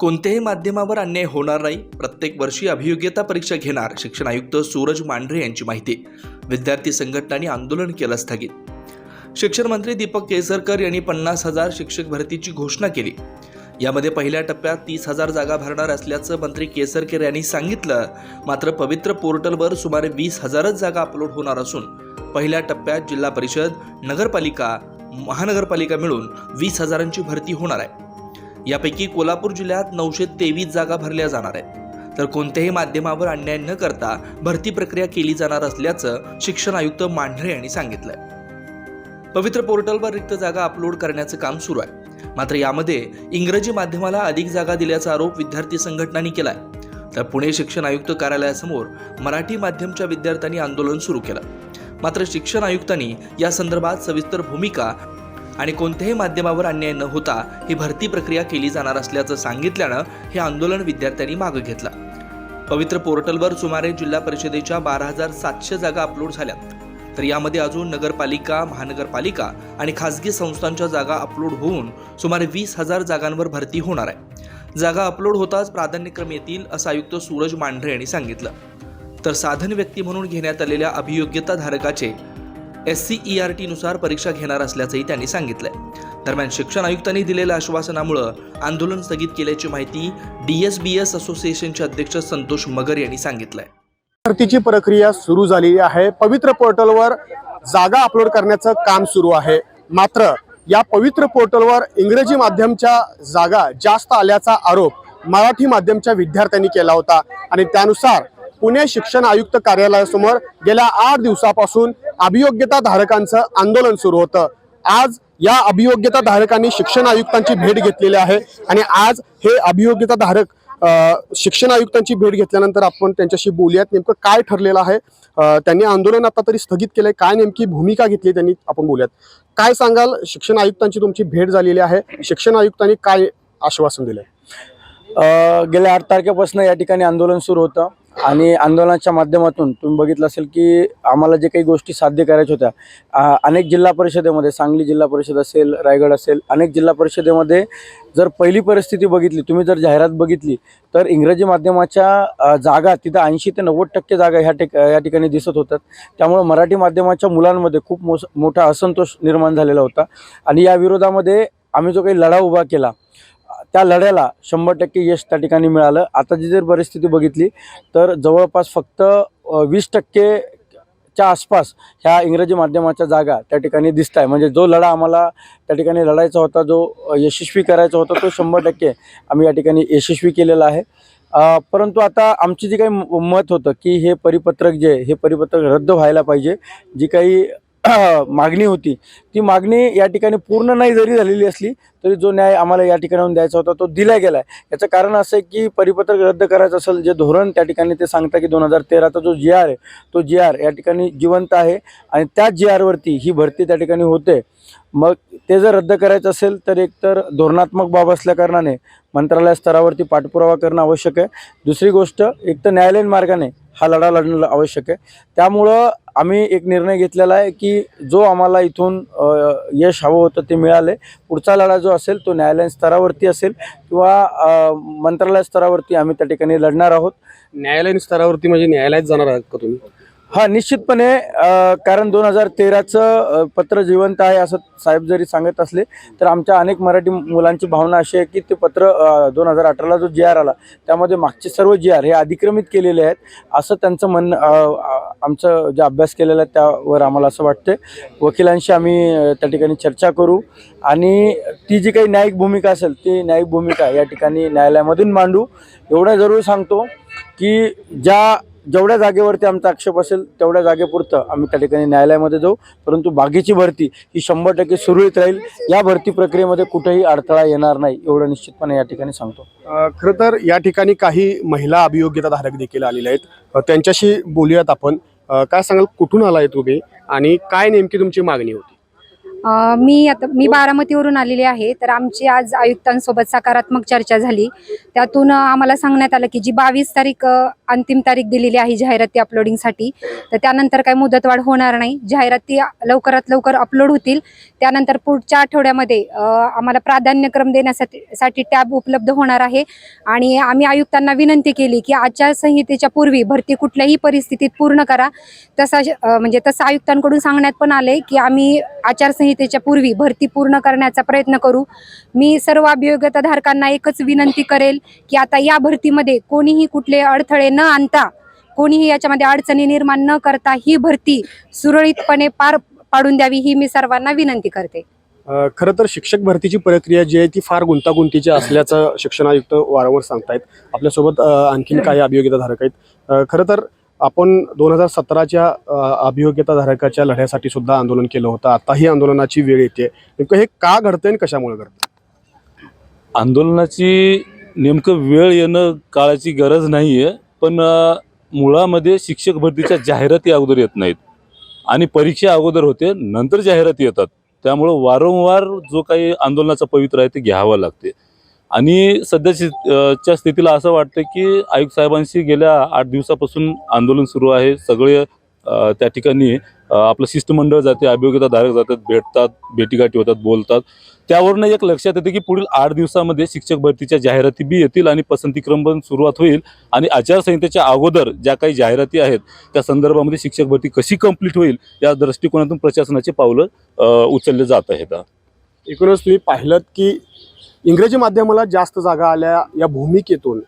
कोणत्याही माध्यमावर अन्याय होणार नाही. प्रत्येक वर्षी अभियोग्यता परीक्षा घेणार शिक्षण आयुक्त सूरज मांढरे यांची माहिती. विद्यार्थी संघटनांनी आंदोलन केलं स्थगित. शिक्षण मंत्री दीपक केसरकर यांनी पन्नास हजार शिक्षक भरतीची घोषणा केली. यामध्ये पहिल्या टप्प्यात तीस हजार जागा भरणार असल्याचं मंत्री केसरकर यांनी सांगितलं. मात्र पवित्र पोर्टलवर सुमारे वीस हजारच जागा अपलोड होणार असून पहिल्या टप्प्यात जिल्हा परिषद नगरपालिका महानगरपालिका मिळून वीस हजारांची भरती होणार आहे. यापैकी कोल्हापूर जिल्ह्यात नऊशे तेवीस जागा भरल्या जाणार आहेत. तर कोणत्याही माध्यमावर अन्याय न करता भरती प्रक्रिया केली जाणार असल्याचं शिक्षण आयुक्त मांढरे यांनी सांगितलंय. पवित्र पोर्टलवर रिक्त जागा अपलोड करण्याचं काम सुरू आहे. मात्र यामध्ये इंग्रजी माध्यमाला अधिक जागा दिल्याचा आरोप विद्यार्थी संघटनांनी केलाय. तर पुणे शिक्षण आयुक्त कार्यालयासमोर मराठी माध्यमच्या विद्यार्थ्यांनी आंदोलन सुरू केलं. मात्र शिक्षण आयुक्तांनी या संदर्भात सविस्तर भूमिका आणि कोणत्याही माध्यमावर अन्याय न होता ही भरती प्रक्रिया केली जाणार असल्याचं सांगितल्यानं हे आंदोलन विद्यार्थ्यांनी मागं घेतलं. पवित्र पोर्टलवर सुमारे जिल्हा परिषदेच्या बारा हजार सातशे जागा अपलोड झाल्यात तर यामध्ये अजून नगरपालिका महानगरपालिका आणि खासगी संस्थांच्या जागा अपलोड होऊन सुमारे वीस हजार जागांवर भरती होणार आहे. जागा अपलोड होताच प्राधान्यक्रम येतील असं आयुक्त सूरज मांढरे यांनी सांगितलं. तर साधन व्यक्ती म्हणून घेण्यात आलेल्या अभियोग्यता धारकाचे एस सी ई आर टीनुसार परीक्षा घेणार असल्याचंही त्यांनी सांगितलंय. दरम्यान शिक्षण आयुक्तांनी दिलेल्या आश्वासनामुळं आंदोलन स्थगित केल्याची माहिती डी एस बी एस असोसिएशनचे अध्यक्ष संतोष मगर यांनी सांगितलंय. भरतीची प्रक्रिया सुरू झालेली आहे. पवित्र पोर्टलवर जागा अपलोड करण्याचं काम सुरू आहे. मात्र या पवित्र पोर्टलवर इंग्रजी माध्यमच्या जागा जास्त आल्याचा आरोप मराठी माध्यमच्या विद्यार्थ्यांनी केला होता आणि त्यानुसार पुणे शिक्षण आयुक्त कार्यालयासमोर गेल्या आठ दिवसापासून अभियोग्यता धारकांचं आंदोलन सुरू होतं. आज या अभियोग्यता धारकांनी शिक्षण आयुक्तांची भेट घेतलेली आहे आणि आज हे अभियोग्यता धारक शिक्षण आयुक्तांची भेट घेतल्यानंतर आपण त्यांच्याशी बोलूयात. नेमकं काय ठरलेलं आहे? त्यांनी आंदोलन आता तरी स्थगित केलंय. काय नेमकी भूमिका घेतली त्यांनी? आपण बोलूयात. काय सांगाल? शिक्षण आयुक्तांची तुमची भेट झालेली आहे. शिक्षण आयुक्तांनी काय आश्वासन दिलंय? गेल्या आठ तारखेपासून या ठिकाणी आंदोलन सुरू होतं. आणि आंदोलनाच्या माध्यमातून तुम्ही बघितलं असेल की आम्हाला जे काही गोष्टी साध्य करायच्या होत्या अनेक जिल्हा परिषदेमध्ये सांगली जिल्हा परिषद असेल रायगड असेल अनेक जिल्हा परिषदेमध्ये जर पहिली परिस्थिती बघितली तुम्ही जर जाहिरात बघितली तर इंग्रजी माध्यमाच्या जागा तिथं ऐंशी ते नव्वद टक्के जागा ह्या टेक या ठिकाणी दिसत होतात त्यामुळं मराठी माध्यमाच्या मुलांमध्ये खूप मोस मोठा असंतोष निर्माण झालेला होता. आणि या विरोधामध्ये आम्ही जो काही लढा उभा केला त्या लढ्याला शंभर टक्के यश त्या ठिकाणी मिळालं. आताची जर परिस्थिती बघितली तर जवळपास फक्त वीस टक्केच्या आसपास ह्या इंग्रजी माध्यमाच्या जागा त्या ठिकाणी दिसत आहे म्हणजे जो लढा आम्हाला त्या ठिकाणी लढायचा होता जो यशस्वी करायचा होता तो शंभर टक्के आम्ही या ठिकाणी यशस्वी केलेला आहे. परंतु आता आमची जी काही म- मत होतं की हे परिपत्रक जे हे परिपत्रक रद्द व्हायला पाहिजे. जी काही मागणी होती. ती मागणी या ठिकाणी पूर्ण नाही जरी झालेली असली तरी जो न्याय आम्हाला या ठिकाणाहून द्यायचा होता तो दिला गेला आहे याचं कारण असं आहे की परिपत्रक रद्द करायचं असेल जे धोरण त्या ठिकाणी ते सांगता की दोन हजार तेराचा जो जी आर आहे तो जी आर या ठिकाणी जिवंत आहे आणि त्याच जी आरवरती ही भरती त्या ठिकाणी होते. मग ते जर रद्द करायचं असेल तर एकतर धोरणात्मक बाब असल्याकारणाने मंत्रालय स्तरावरती पाठपुरावा करणं आवश्यक आहे. दुसरी गोष्ट एक तर न्यायालयीन मार्गाने हा लढा लढणं आवश्यक आहे. त्यामुळं आम्ही एक निर्णय घेतलेला आहे की जो आम्हाला इथून यश हवं होतं ते मिळाले. पुढचा लढा जो असेल तो न्यायालयीन स्तरावरती असेल किंवा मंत्रालय स्तरावरती आम्ही त्या ठिकाणी लढणार आहोत. न्यायालयीन स्तरावरती म्हणजे न्यायालयात जाणार आहात का तुम्ही? हा निश्चितपणे कारण दोन हजार तेराचं पत्र जिवंत आहे असं साहेब जरी सांगत असले तर आमच्या अनेक मराठी मुलांची भावना अशी आहे की ते पत्र दोन हजार अठराला जो जी आर आला त्यामध्ये मागचे सर्व जी आर हे अधिक्रमित केलेले आहेत असं त्यांचं म्हणणं आमचं जे अभ्यास केलेला आहे त्यावर आम्हाला असं वाटतं वकिलांशी आम्ही त्या ठिकाणी चर्चा करू. आणि ती जी काही न्यायिक भूमिका असेल ती न्यायिक भूमिका या ठिकाणी न्यायालयामधून मांडू. एवढं जरूर सांगतो की ज्या जेवढ्या जागेवरती आमचा आक्षेप असेल तेवढ्या जागेपुरतं आम्ही त्या ठिकाणी न्यायालयामध्ये जाऊ. परंतु बागेची भरती ही शंभर टक्के सुरळीत राहील. या भरती प्रक्रियेमध्ये कुठेही अडथळा येणार नाही एवढं निश्चितपणे या ठिकाणी सांगतो. खरं तर या ठिकाणी काही महिला अभियोग्यता धारक देखील आलेले आहेत. त्यांच्याशी बोलूयात आपण. काय सांगाल? कुठून आलाय तुम्ही आणि काय नेमकी तुमची मागणी होती? मी आता मी बारामतीवरून आलेली आहे तर आमची आज आयुक्तांसोबत सकारात्मक चर्चा झाली. त्यातून आम्हाला सांगण्यात आलं की जी बावीस तारीख अंतिम तारीख दिलेली आहे जाहिराती अपलोडिंगसाठी तर त्यानंतर काही मुदतवाढ होणार नाही. जाहिराती लवकरात लवकर अपलोड होतील. त्यानंतर पुढच्या आठवड्यामध्ये आम्हाला प्राधान्यक्रम देण्यासाठी साठी टॅब उपलब्ध होणार आहे. आणि आम्ही आयुक्तांना विनंती केली की आचारसंहितेच्या पूर्वी भरती कुठल्याही परिस्थितीत पूर्ण करा. तसा म्हणजे तसं आयुक्तांकडून सांगण्यात पण आले की आम्ही आचारसंहितेच्या पूर्वी भरती पूर्ण करण्याचा प्रयत्न करू. मी सर्व अभियोग्यताधारकांना एकच विनंती करेल की आता या भरतीमध्ये कोणीही कुठले अडथळे न आणता कोणीही याच्यामध्ये अडचणी निर्माण न करता ही भरती सुरळीतपणे पार पाडून द्यावी ही मी सर्वांना विनंती करते. खरं तर शिक्षक भरतीची प्रक्रिया जी आहे ती फार गुंतागुंतीची असल्याचं शिक्षण आयुक्त वारंवार सांगतायत. आपल्यासोबत आणखीन काही अभियोगिताधारक आहेत. खरं तर आपण दोन हजार सतराच्या अभियोग्यताधारकाच्या लढ्यासाठी सुद्धा आंदोलन केलं होतं. आताही आंदोलनाची वेळ येते. नेमकं हे का घडतंय आणि कशामुळे घडतं आंदोलनाची नेमकं वेळ येणं काळाची गरज नाही आहे पण मुळामध्ये शिक्षक भरतीच्या जाहिराती अगोदर येत नाहीत. आणि परीक्षा अगोदर होते नंतर जाहिराती येतात. त्यामुळं वारंवार जो काही आंदोलनाचा पवित्र आहे ते घ्यावं लागते. आणि सध्याच्या च्या स्थितीला असं वाटतं की आयुक्त साहेबांशी गेल्या आठ दिवसापासून आंदोलन सुरू आहे. सगळे त्या ठिकाणी आपलं शिष्टमंडळ जाते अभियोग्यताधारक जातात भेटतात भेटीगाठी होतात बोलतात. त्यावरनं एक लक्षात येते की पुढील आठ दिवसामध्ये शिक्षक भरतीच्या जाहिराती बी येतील आणि पसंतीक्रम पण सुरुवात होईल. आणि आचारसंहितेच्या अगोदर ज्या काही जाहिराती आहेत त्या संदर्भामध्ये शिक्षक भरती कशी कंप्लीट होईल या दृष्टिकोनातून प्रशासनाचे पावलं उचलले जात आहेत. एकूणच तुम्ही पाहिलं की इंग्रजी माध्यमाला जास्त जागा आल्या या भूमिकेतून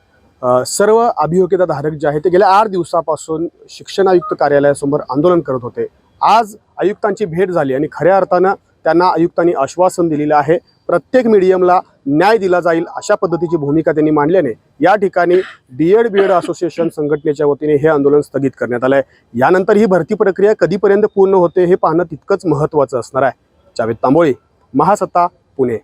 सर्व अभियोग्यताधारक जे आहेत ते गेल्या आठ दिवसापासून शिक्षण आयुक्त कार्यालयासमोर आंदोलन करत होते. आज आयुक्तांची भेट झाली आणि खऱ्या अर्थानं त्यांना आयुक्तांनी आश्वासन दिलेलं आहे प्रत्येक मीडियमला न्याय दिला जाईल अशा पद्धतीची भूमिका त्यांनी मांडल्याने या ठिकाणी D Ed B Ed association संघटनेच्या वतीने हे आंदोलन स्थगित करण्यात आलं आहे यानंतर ही भरती प्रक्रिया कधीपर्यंत पूर्ण होते हे पाहणं तितकंच महत्त्वाचं असणार आहे. जावेद तांबोळी महासत्ता पुणे.